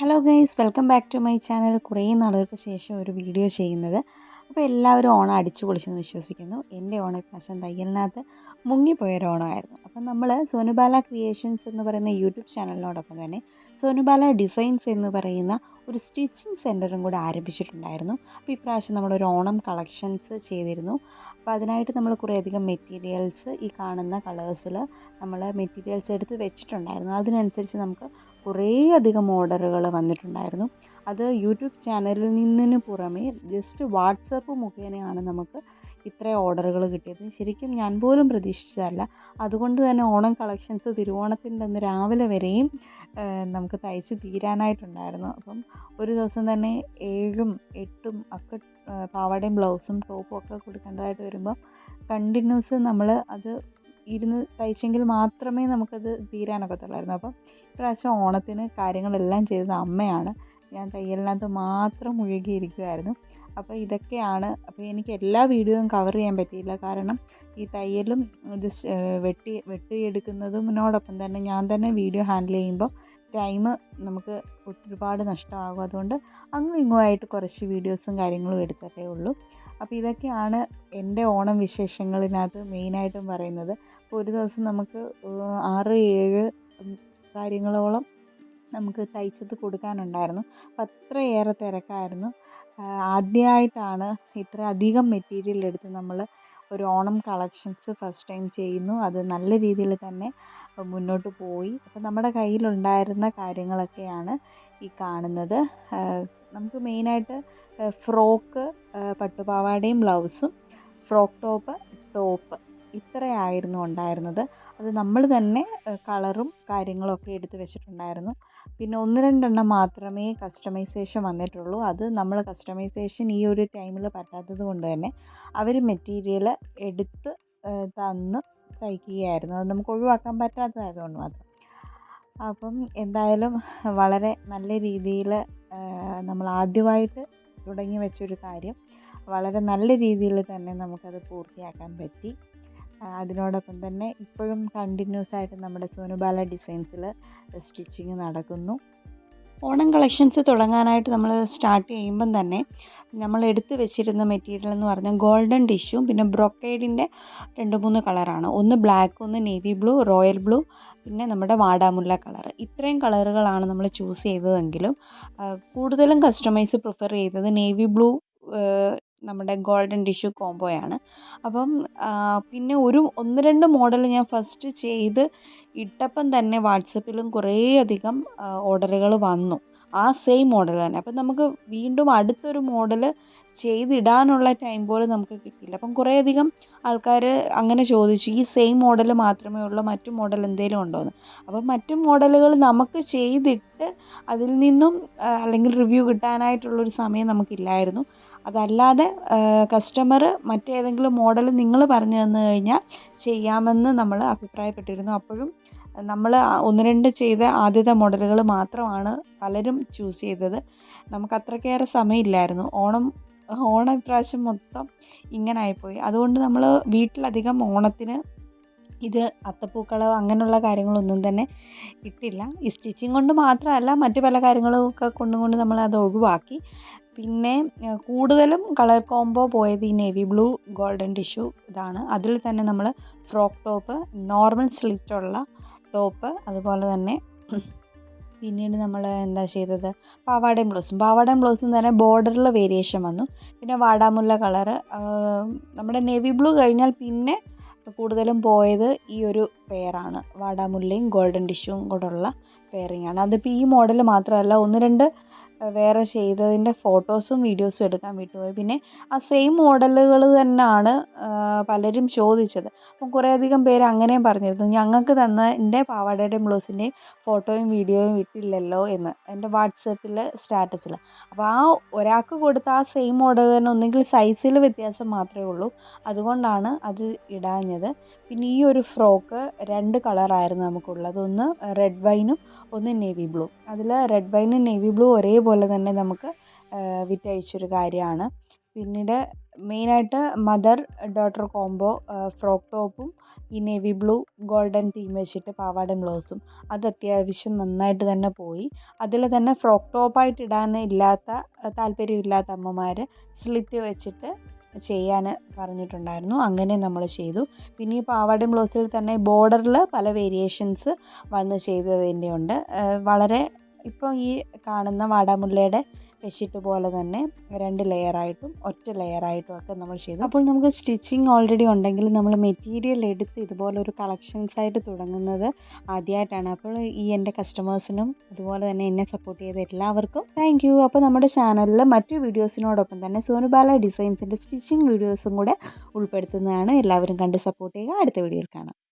Hello guys welcome back to my channel കുറേ നാളുകൾക്ക് ശേഷം ഒരു വീഡിയോ ചെയ്യുന്നത്. അപ്പോൾ എല്ലാവരും ഓണം അടിച്ചു പൊളിച്ചെന്ന് വിശ്വസിക്കുന്നു. എന്റെ ഓണം ഇപ്രാവശ്യം തയ്യലിനകത്ത് മുങ്ങിപ്പോയൊരു ഓണമായിരുന്നു. അപ്പം നമ്മൾ സോനുബാല ക്രിയേഷൻസ് എന്ന് പറയുന്ന യൂട്യൂബ് ചാനലിനോടൊപ്പം തന്നെ സോനുബാല ഡിസൈൻസ് എന്ന് പറയുന്ന ഒരു സ്റ്റിച്ചിങ് സെന്ററും കൂടെ ആരംഭിച്ചിട്ടുണ്ടായിരുന്നു. അപ്പോൾ ഇപ്രാവശ്യം നമ്മളൊരു ഓണം കളക്ഷൻസ് ചെയ്തിരുന്നു. അപ്പോൾ അതിനായിട്ട് നമ്മൾ കുറേയധികം മെറ്റീരിയൽസ് ഈ കാണുന്ന കളേഴ്സിൽ നമ്മൾ മെറ്റീരിയൽസ് എടുത്ത് വെച്ചിട്ടുണ്ടായിരുന്നു. അതിനനുസരിച്ച് നമുക്ക് കുറേ അധികം ഓർഡറുകൾ വന്നിട്ടുണ്ടായിരുന്നു. അത് യൂട്യൂബ് ചാനലിൽ നിന്നിന് പുറമേ ജസ്റ്റ് വാട്സപ്പ് മുഖേനയാണ് നമുക്ക് ഇത്ര ഓർഡറുകൾ കിട്ടിയത്. ശരിക്കും ഞാൻ പോലും പ്രതീക്ഷിച്ചതല്ല. അതുകൊണ്ട് തന്നെ ഓണം കളക്ഷൻസ് തിരുവോണത്തിന്റെ അന്ന് രാവിലെ വരെയും നമുക്ക് തയ്ച്ച് തീരാനായിട്ടുണ്ടായിരുന്നു. അപ്പം ഒരു ദിവസം തന്നെ ഏഴും എട്ടും ഒക്കെ പാവാടയും ബ്ലൗസും ടോപ്പും ഒക്കെ കൊടുക്കേണ്ടതായിട്ട് വരുമ്പോൾ കണ്ടിന്യൂസ് നമ്മൾ അത് ഇരുന്ന് തയ്ച്ചെങ്കിൽ മാത്രമേ നമുക്കത് തീരാനൊക്കത്തുള്ളായിരുന്നു. അപ്പം ഇപ്രാവശ്യം ഓണത്തിന് കാര്യങ്ങളെല്ലാം ചെയ്തത് അമ്മയാണ്. ഞാൻ തയ്യലിനകത്ത് മാത്രം മുഴുകിയിരിക്കുമായിരുന്നു അപ്പോൾ ഇതൊക്കെയാണ് അപ്പോൾ എനിക്ക് എല്ലാ വീഡിയോയും കവർ ചെയ്യാൻ പറ്റിയില്ല. കാരണം ഈ തയ്യലും ഇത് വെട്ടി വെട്ടിയെടുക്കുന്നതിനോടൊപ്പം തന്നെ ഞാൻ തന്നെ വീഡിയോ ഹാൻഡിൽ ചെയ്യുമ്പോൾ ടൈം നമുക്ക് ഒരുപാട് നഷ്ടമാകും. അതുകൊണ്ട് അങ്ങും ഇങ്ങുമായിട്ട് കുറച്ച് വീഡിയോസും കാര്യങ്ങളും എടുത്തതേ ഉള്ളൂ. അപ്പോൾ ഇതൊക്കെയാണ് എന്റെ ഓണം വിശേഷങ്ങളിനകത്ത് മെയിനായിട്ടും പറയുന്നത്. അപ്പോൾ ഒരു ദിവസം നമുക്ക് ആറ് ഏഴ് കാര്യങ്ങളോളം നമുക്ക് തയ്ച്ചത് കൊടുക്കാനുണ്ടായിരുന്നു. അപ്പം അത്രയേറെ തിരക്കായിരുന്നു. ആദ്യമായിട്ടാണ് ഇത്ര അധികം മെറ്റീരിയൽ എടുത്ത് നമ്മൾ ഒരു ഓണം കളക്ഷൻസ് ഫസ്റ്റ് ടൈം ചെയ്യുന്നു. അത് നല്ല രീതിയിൽ തന്നെ മുന്നോട്ട് പോയി. അപ്പോൾ നമ്മുടെ കയ്യിലുണ്ടായിരുന്ന കാര്യങ്ങളൊക്കെയാണ് ഈ കാണുന്നത്. നമുക്ക് മെയിനായിട്ട് ഫ്രോക്ക് പട്ടുപാവാടയും ബ്ലൗസും ഫ്രോക്ക് ടോപ്പ് ടോപ്പ് ഇത്രയായിരുന്നു ഉണ്ടായിരുന്നത്. അത് നമ്മൾ തന്നെ കളറും കാര്യങ്ങളൊക്കെ എടുത്ത് വെച്ചിട്ടുണ്ടായിരുന്നു. പിന്നെ ഒന്ന് രണ്ടെണ്ണം മാത്രമേ കസ്റ്റമൈസേഷൻ വന്നിട്ടുള്ളൂ. അത് നമ്മൾ കസ്റ്റമൈസേഷൻ ഈ ഒരു ടൈമിൽ പറ്റാത്തത് കൊണ്ട് തന്നെ അവർ മെറ്റീരിയൽ എടുത്ത് തന്ന് തയ്ക്കുകയായിരുന്നു. അത് നമുക്ക് ഒഴിവാക്കാൻ പറ്റാത്തതായതുകൊണ്ട് മാത്രം. അപ്പം എന്തായാലും വളരെ നല്ല രീതിയിൽ നമ്മൾ ആദ്യമായിട്ട് തുടങ്ങി വെച്ചൊരു കാര്യം. വളരെ നല്ല രീതിയിൽ തന്നെ നമുക്കത് പൂർത്തിയാക്കാൻ പറ്റി. അതിനോടൊപ്പം തന്നെ ഇപ്പോഴും കണ്ടിന്യൂസ് ആയിട്ട് നമ്മുടെ സോനുബാല ഡിസൈൻസിൽ സ്റ്റിച്ചിങ് നടക്കുന്നു. ഓണം കളക്ഷൻസ് തുടങ്ങാനായിട്ട് നമ്മൾ സ്റ്റാർട്ട് ചെയ്യുമ്പം തന്നെ നമ്മൾ എടുത്തു വെച്ചിരുന്ന മെറ്റീരിയൽ എന്ന് പറഞ്ഞാൽ ഗോൾഡൻ ഡിഷും പിന്നെ ബ്രൊക്കേഡിന്റെ രണ്ട് മൂന്ന് കളറാണ് ഒന്ന് ബ്ലാക്ക് ഒന്ന് നേവി ബ്ലൂ റോയൽ ബ്ലൂ പിന്നെ നമ്മുടെ വാടാമുല്ല കളർ ഇത്രയും കളറുകളാണ് നമ്മൾ ചൂസ് ചെയ്തതെങ്കിലും കൂടുതലും കസ്റ്റമൈസ് പ്രിഫർ ചെയ്തത് നേവി ബ്ലൂ നമ്മുടെ ഗോൾഡൻ ടിഷ്യൂ കോംബോയാണ്. അപ്പം പിന്നെ ഒരു ഒന്ന് രണ്ട് മോഡൽ ഞാൻ ഫസ്റ്റ് ചെയ്ത് ഇട്ടപ്പം തന്നെ വാട്സപ്പിലും കുറേയധികം ഓർഡറുകൾ വന്നു. ആ സെയിം മോഡൽ തന്നെ. അപ്പം നമുക്ക് വീണ്ടും അടുത്തൊരു മോഡൽ ചെയ്തിടാനുള്ള ടൈം പോലും നമുക്ക് കിട്ടിയില്ല. അപ്പം കുറേയധികം ആൾക്കാർ അങ്ങനെ ചോദിച്ചു ഈ സെയിം മോഡൽ മാത്രമേ ഉള്ളൂ മറ്റു മോഡൽ എന്തെങ്കിലും ഉണ്ടോ എന്ന് അപ്പം മറ്റു മോഡലുകൾ നമുക്ക് ചെയ്തിട്ട് അതിൽ നിന്നും അല്ലെങ്കിൽ റിവ്യൂ കിട്ടാനായിട്ടുള്ളൊരു സമയം നമുക്കില്ലായിരുന്നു. അതല്ലാതെ കസ്റ്റമർ മറ്റേതെങ്കിലും മോഡൽ നിങ്ങൾ പറഞ്ഞു തന്നു കഴിഞ്ഞാൽ ചെയ്യാമെന്ന് നമ്മൾ അഭിപ്രായപ്പെട്ടിരുന്നു. അപ്പോഴും നമ്മൾ ഒന്ന് രണ്ട് ചെയ്ത ആദ്യത്തെ മോഡലുകൾ മാത്രമാണ് പലരും ചൂസ് ചെയ്തത്. നമുക്ക് അത്രയ്ക്കേറെ സമയമില്ലായിരുന്നു. ഓണം ഓണം ഇപ്രാവശ്യം മൊത്തം ഇങ്ങനെ ആയിപ്പോയി. അതുകൊണ്ട് നമ്മൾ വീട്ടിലധികം ഓണത്തിന് ഇത് അത്തപ്പൂക്കളോ അങ്ങനെയുള്ള കാര്യങ്ങളൊന്നും തന്നെ ഇട്ടില്ല. ഈ സ്റ്റിച്ചിങ് കൊണ്ട് മാത്രമല്ല മറ്റു പല കാര്യങ്ങളും ഒക്കെ കൊണ്ടും കൊണ്ട് നമ്മൾ അത് ഒഴിവാക്കി. പിന്നെ കൂടുതലും കളർ കോംബോ പോയത് ഈ നേവി ബ്ലൂ ഗോൾഡൻ ടിഷ്യൂ ഇതാണ്. അതിൽ തന്നെ നമ്മൾ ഫ്രോക്ക് ടോപ്പ് നോർമൽ സ്ലിറ്റുള്ള ടോപ്പ് അതുപോലെ തന്നെ പിന്നീട് നമ്മൾ എന്താ ചെയ്തത്? പാവാടയും ബ്ലൗസും. പാവാടയും ബ്ലൗസും തന്നെ ബോർഡറിൽ വേരിയേഷൻ വന്നു. പിന്നെ വാടാമുല്ല കളറ് നമ്മുടെ നേവി ബ്ലൂ കഴിഞ്ഞാൽ പിന്നെ കൂടുതലും പോയത് ഈ ഒരു പെയറാണ് വാടാമുല്ലയും ഗോൾഡൻ ഡിഷും കൂടെയുള്ള പെയറിങ്ങാണ് അതിപ്പോൾ ഈ മോഡൽ മാത്രമല്ല ഒന്ന് രണ്ട് വേറെ ചെയ്തതിന്റെ ഫോട്ടോസും വീഡിയോസും എടുക്കാൻ വിട്ടുപോയി. പിന്നെ ആ സെയിം മോഡലുകൾ തന്നെയാണ് പലരും ചോദിച്ചത്. അപ്പം കുറേയധികം പേര് അങ്ങനെയും പറഞ്ഞിരുന്നു ഞങ്ങൾക്ക് തന്ന എന്റെ പാവാടയുടെയും ബ്ലൗസിന്റെയും ഫോട്ടോയും വീഡിയോയും വിട്ടില്ലല്ലോ എന്ന് എന്റെ വാട്സപ്പിൽ സ്റ്റാറ്റസിൽ. അപ്പോൾ ആ ഒരാൾക്ക് കൊടുത്ത ആ സെയിം മോഡൽ തന്നെ ഒന്നെങ്കിൽ സൈസിൽ വ്യത്യാസം മാത്രമേ ഉള്ളൂ. അതുകൊണ്ടാണ് അത് ഇടാഞ്ഞത്. പിന്നെ ഈ ഒരു ഫ്രോക്ക് രണ്ട് കളറായിരുന്നു നമുക്കുള്ളത്. ഒന്ന് റെഡ് വൈനും ഒന്ന് നേവി ബ്ലൂ അതിൽ റെഡ് വൈനും നേവി ബ്ലൂ ഒരേപോലെ തന്നെ നമുക്ക് വിറ്റഴിച്ചൊരു കാര്യമാണ്. പിന്നീട് മെയിനായിട്ട് മദർ ഡോട്ടർ കോംബോ ഫ്രോക്ക് ടോപ്പും ഈ നേവി ബ്ലൂ ഗോൾഡൻ തീം വെച്ചിട്ട് പാവാടയും ബ്ലൗസും അത് അത്യാവശ്യം നന്നായിട്ട് തന്നെ പോയി. അതിൽ തന്നെ ഫ്രോക്ക് ടോപ്പായിട്ട് ഇടാൻ ഇല്ലാത്ത താല്പര്യമില്ലാത്ത അമ്മമാർ സ്ലിറ്റ് വെച്ചിട്ട് ചെയ്യാൻ പറഞ്ഞിട്ടുണ്ടായിരുന്നു. അങ്ങനെ നമ്മൾ ചെയ്തു. പിന്നെ ഈ പാവാടയും ബ്ലൗസിൽ തന്നെ ബോർഡറിൽ പല വേരിയേഷൻസ് വന്ന് ചെയ്തതിന്റെ ഉണ്ട് വളരെ ഇപ്പോൾ ഈ കാണുന്ന വാടാമുല്ലയുടെ ബെഡ്ഷീറ്റ് പോലെ തന്നെ രണ്ട് ലെയറായിട്ടും ഒറ്റ ലെയറായിട്ടും ഒക്കെ നമ്മൾ ചെയ്തു. അപ്പോൾ നമുക്ക് സ്റ്റിച്ചിങ് ഓൾറെഡി ഉണ്ടെങ്കിൽ നമ്മൾ മെറ്റീരിയൽ എടുത്ത് കളക്ഷൻസ് ആയിട്ട് തുടങ്ങുന്നത് ആദ്യമായിട്ടാണ് അപ്പോൾ ഈ എന്റെ കസ്റ്റമേഴ്സിനും അതുപോലെ തന്നെ എന്നെ സപ്പോർട്ട് ചെയ്ത എല്ലാവർക്കും താങ്ക് യു അപ്പോൾ നമ്മുടെ ചാനലിൽ മറ്റു വീഡിയോസിനോടൊപ്പം തന്നെ സോനുബാല ഡിസൈൻസിന്റെ സ്റ്റിച്ചിങ് വീഡിയോസും കൂടെ ഉൾപ്പെടുത്തുന്നതാണ്. എല്ലാവരും കണ്ട് സപ്പോർട്ട് ചെയ്യുക. അടുത്ത വീഡിയോയിൽ കാണാം.